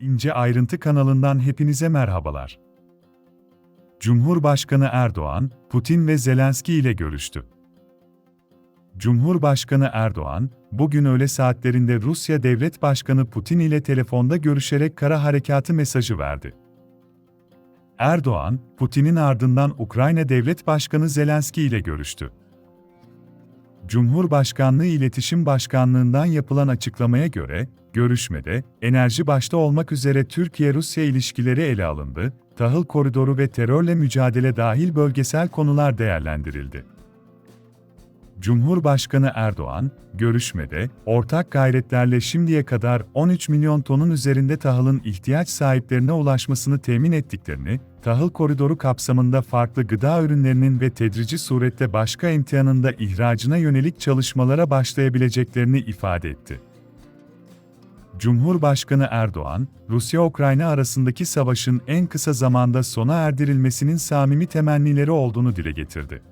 İnce Ayrıntı kanalından hepinize merhabalar. Cumhurbaşkanı Erdoğan, Putin ve Zelenski ile görüştü. Cumhurbaşkanı Erdoğan, bugün öğle saatlerinde Rusya Devlet Başkanı Putin ile telefonda görüşerek kara harekatı mesajı verdi. Erdoğan, Putin'in ardından Ukrayna Devlet Başkanı Zelenski ile görüştü. Cumhurbaşkanlığı İletişim Başkanlığından yapılan açıklamaya göre, görüşmede, enerji başta olmak üzere Türkiye-Rusya ilişkileri ele alındı, tahıl koridoru ve terörle mücadele dahil bölgesel konular değerlendirildi. Cumhurbaşkanı Erdoğan, görüşmede, ortak gayretlerle şimdiye kadar 13 milyon tonun üzerinde tahılın ihtiyaç sahiplerine ulaşmasını temin ettiklerini, tahıl koridoru kapsamında farklı gıda ürünlerinin ve tedrici surette başka imtihanında ihracına yönelik çalışmalara başlayabileceklerini ifade etti. Cumhurbaşkanı Erdoğan, Rusya-Ukrayna arasındaki savaşın en kısa zamanda sona erdirilmesinin samimi temennileri olduğunu dile getirdi.